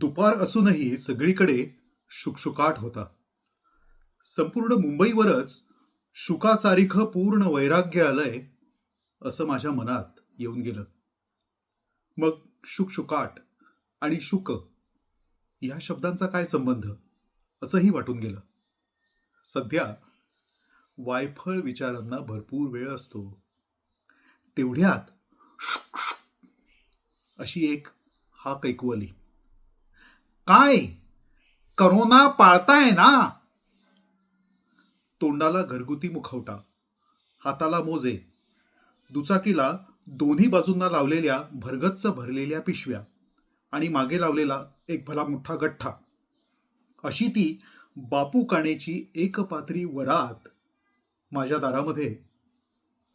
दुपार असूनही सगळीकडे शुकशुकाट होता. संपूर्ण मुंबईवरच शुकासारिखं पूर्ण वैराग्य आलंय असं माझ्या मनात येऊन गेलं. मग शुकशुकाट आणि शुक ह्या शब्दांचा काय संबंध? असंही वाटून गेलं. सध्या वायफळ विचारांना भरपूर वेळ असतो. तेवढ्यात अशी एक हाक ऐकू आली. काय? करोना पाळताय ना? तोंडाला घरगुती मुखवटा हाताला मोजे दुचाकीला दोन्ही बाजूंना लावलेल्या भरगच्च भरलेल्या पिशव्या आणि मागे लावलेला एक भला मोठा गठ्ठा. अशी ती बापू काणेची एकपात्री वरात माझ्या दारामध्ये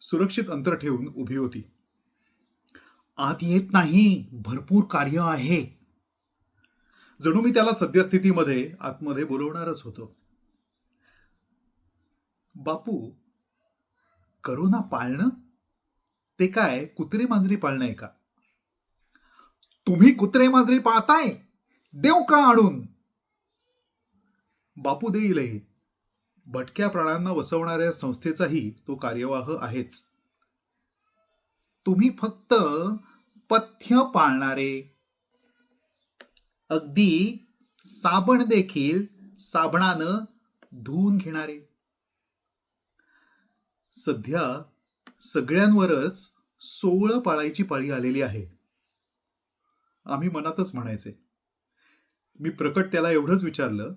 सुरक्षित अंतर ठेवून उभी होती. आत येत नाही भरपूर कार्य आहे. जणू मी त्याला सद्यस्थितीमध्ये आतमध्ये बोलवणारच होतो. बापू करोना पाळणं? ते काय कुत्रे मांजरी पाळणं आहे का? तुम्ही कुत्रे मांजरी पाळताय? देव का आणून? बापू देईलही भटक्या प्राण्यांना वसवणाऱ्या संस्थेचाही तो कार्यवाह आहेच. तुम्ही फक्त पथ्य पाळणारे अगदी साबण देखील साबणानं धुवून घेणारे. सध्या सगळ्यांवरच सोवळं पाळायची पाळी आलेली आहे. आम्ही मनातच म्हणायचे मी प्रकट त्याला एवढंच विचारलं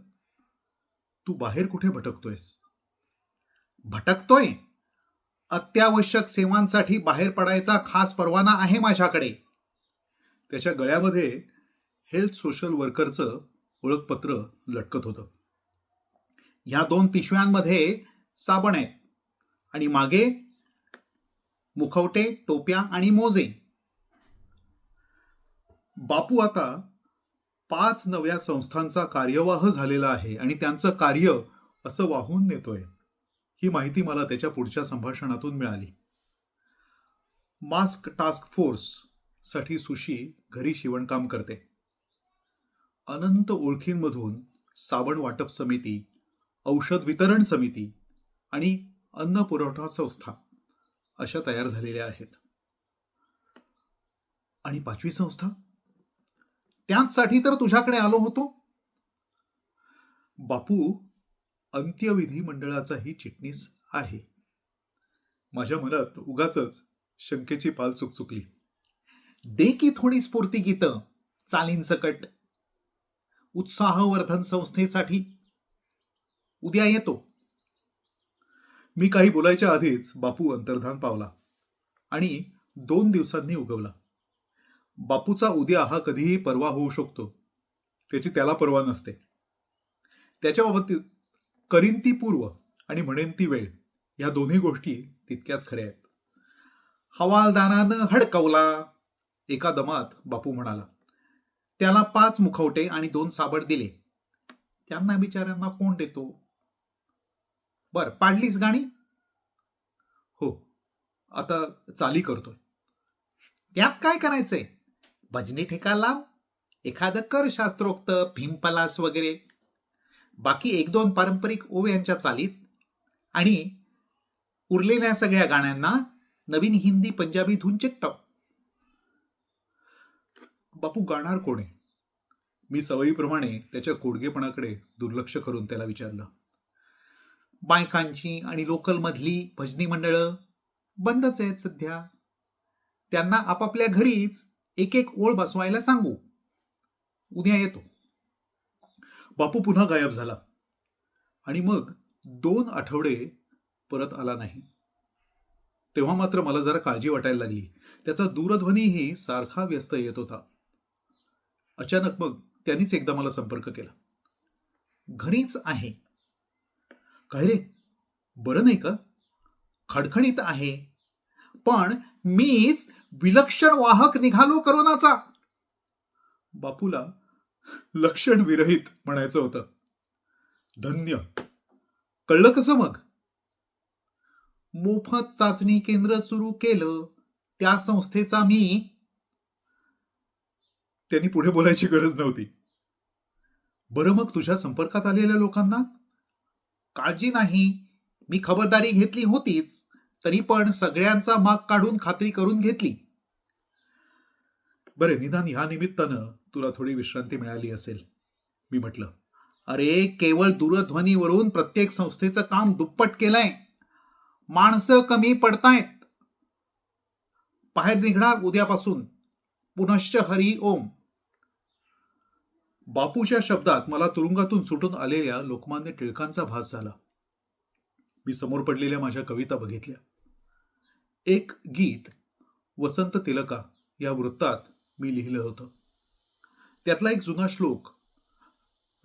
तू बाहेर कुठे भटकतोयस? भटकतोय? अत्यावश्यक सेवांसाठी बाहेर पडायचा खास परवाना आहे माझ्याकडे. त्याच्या गळ्यामध्ये हेल्थ सोशल वर्करचं ओळखपत्र लटकत होतं. ह्या दोन पिशव्यांमध्ये साबण आहेत आणि मागे मुखवटे टोप्या आणि मोजे. बापू आता पाच नव्या संस्थांचा कार्यवाह झालेला आहे आणि त्यांचं कार्य असं वाहून नेतोय. ही माहिती मला त्याच्या पुढच्या संभाषणातून मिळाली. मास्क टास्क फोर्ससाठी सुशी घरी शिवणकाम करते. अनंत ओळखींमधून साबण वाटप समिती औषध वितरण समिती आणि अन्न पुरवठा संस्था अशा तयार झालेल्या आहेत. आणि पाचवी संस्था? त्याचसाठी तर तुझ्याकडे आलो होतो. बापू अंत्यविधी मंडळाचाही चिटणीस आहे. माझ्या मनात उगाच शंकेची पाल चुकचुकली. दे की थोडी स्फूर्ती गीत चालीन सकट उत्साहवर्धन संस्थेसाठी. उद्या येतो. मी काही बोलायच्या आधीच बापू अंतर्धान पावला आणि दोन दिवसांनी उगवला. बापूचा उद्या हा कधीही परवा होऊ शकतो. त्याची त्याला परवा नसते. त्याच्या बाबतीत करीन ती पूर्व आणि म्हणेन ती वेळ ह्या दोन्ही गोष्टी तितक्याच खऱ्या आहेत. हवालदारानं हडकवला. एका दमात बापू म्हणाला त्याला पाच मुखवटे आणि दोन साबड दिले. त्यांना बिचाऱ्यांना कोण देतो? बर पाडलीस गाणी? हो आता चाली करतोय. त्यात काय करायचंय? भजनी ठेका लाव एखादं कर शास्त्रोक्त भीमपलास वगैरे. बाकी एक दोन पारंपरिक ओव्यांच्या चालीत. आणि उरलेल्या सगळ्या गाण्यांना नवीन हिंदी पंजाबी धून चिकटव. बापू गाणार कोण आहे? मी सवयीप्रमाणे त्याच्या कोडगेपणाकडे दुर्लक्ष करून त्याला विचारलं. बायकांची आणि लोकलमधली भजनी मंडळं बंदच आहेत सध्या. त्यांना आपापल्या घरीच एक एक ओळ बसवायला सांगू. उद्या येतो. बापू पुन्हा गायब झाला. आणि मग दोन आठवडे परत आला नाही. तेव्हा मात्र मला जरा काळजी वाटायला लागली. त्याचा दूरध्वनीही सारखा व्यस्त येत होता. अचानक मग त्यांनीच एकदा मला संपर्क केला. घरीच आहे. काय रे? बरं नाही का? खडखणीत आहे. पण मीच विलक्षण वाहक निघालो करोनाचा. बापूला लक्षण विरहित म्हणायचं होतं. धन्य. कळलं कसं मग? मोफत चाचणी केंद्र सुरू केलं. त्या संस्थेचा मी त्यांनी पुढे बोलायची गरज नव्हती. बरं मग तुझ्या संपर्कात आलेल्या लोकांना? काळजी नाही. मी खबरदारी घेतली होतीच तरी पण सगळ्यांचा माग काढून खात्री करून घेतली. बरे निदान ह्या निमित्तानं तुला थोडी विश्रांती मिळाली असेल. मी म्हटलं अरे केवळ दूरध्वनीवरून प्रत्येक संस्थेचं काम दुप्पट केलंय. माणसं कमी पडतायत. बाहेर निघणार उद्यापासून. पुनश्च हरी ओम. बापूच्या शब्दात मला तुरुंगातून सुटून आलेल्या लोकमान्य टिळकांचा भास झाला. मी समोर पडलेल्या माझ्या कविता बघितल्या. एक गीत वसंत तिलका या वृत्तात मी लिहिलं होतं. त्यातला एक जुना श्लोक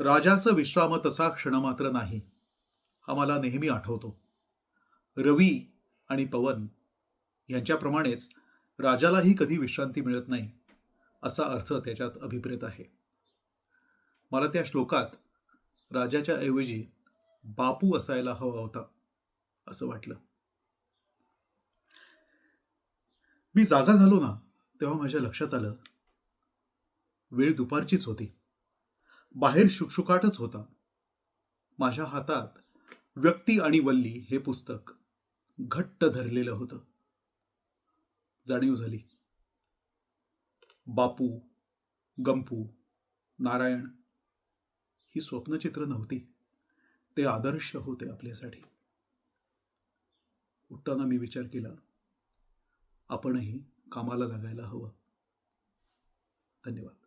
राजास विश्राम तसा क्षण मात्र नाही हा मला नेहमी आठवतो. रवी आणि पवन यांच्याप्रमाणेच राजालाही कधी विश्रांती मिळत नाही असा अर्थ त्याच्यात अभिप्रेत आहे. मला त्या श्लोकात राजाच्या ऐवजी बापू असायला हवा होता असं वाटलं. मी जागा झालो ना तेव्हा माझ्या लक्षात आलं. वेळ दुपारचीच होती. बाहेर शुकशुकाटच होता. माझ्या हातात व्यक्ती आणि वल्ली हे पुस्तक घट्ट धरलेलं होतं. जाणीव झाली. बापू गंपू नारायण ही स्वप्नचित्र नव्हती. ते आदर्श होते आपल्यासाठी. उठताना मी विचार केला आपणही कामाला लागायला हवं. धन्यवाद.